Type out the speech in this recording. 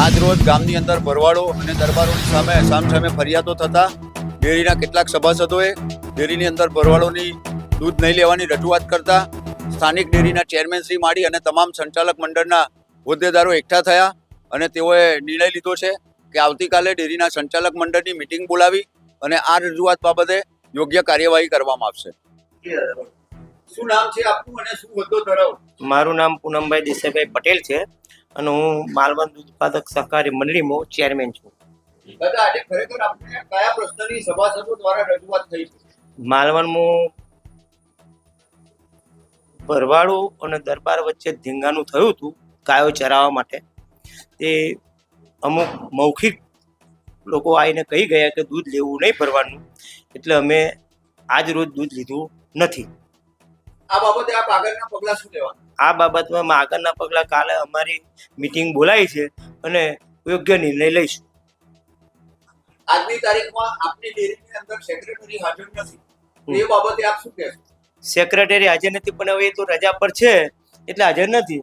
આજ રોજ ગામની અંદર ભરવાડો અને દરબારોની સામે સામસામે ફરિયાદો થતા ડેરીના કેટલાક સભાસદોએ ડેરીની અંદર ભરવાડોની દૂધ નહીં લેવાની રજૂઆત કરતા સ્થાનિક ડેરીના ચેરમેન શ્રી માડી અને તમામ સંચાલક મંડળના હોદ્દેદારો એકઠા થયા અને તેઓએ નિર્ણય લીધો છે કે આવતીકાલે ડેરીના સંચાલક મંડળની મિટિંગ બોલાવી અને આ રજૂઆત બાબતે યોગ્ય કાર્યવાહી કરવામાં આવશે. શું નામ છે આપનું અને શું હોદ્દો ધરાવો? મારું નામ પૂનમભાઈ દેસાઈભાઈ પટેલ છે. અને હું માલવણ દૂધ ઉત્પાદક સહકારી મંડળીમાં ચેરમેન છું. દાદા આજે ખરેખર આપણે કયા પ્રશ્નની સભાસદો દ્વારા રજૂઆત થઈ માલવણમાં ભરવાડો અને દરબાર વચ્ચે ધીંગાનું થયું હતું ગાયો ચરાવવા માટે. તે અમુક મૌખિક લોકો આવીને કહી ગયા કે દૂધ લેવું નહીં ભરવાનું એટલે અમે આજ રોજ દૂધ લીધું નથી. આ બાબતે આપ આગળના પગલા શું લેવાના આ બાબતમાં આગળના પગલાં કાલે અમારી મીટિંગ બોલાવી છે અને યોગ્ય નિર્ણય લઈશું. આજની તારીખમાં આપની ડેરીની અંદર સેક્રેટરી હાજર નથી. એ બાબતે આપ શું કહેશો? સેક્રેટરી હાજર નથી પણ હવે એ તો રજા પર છે એટલે હાજર નથી.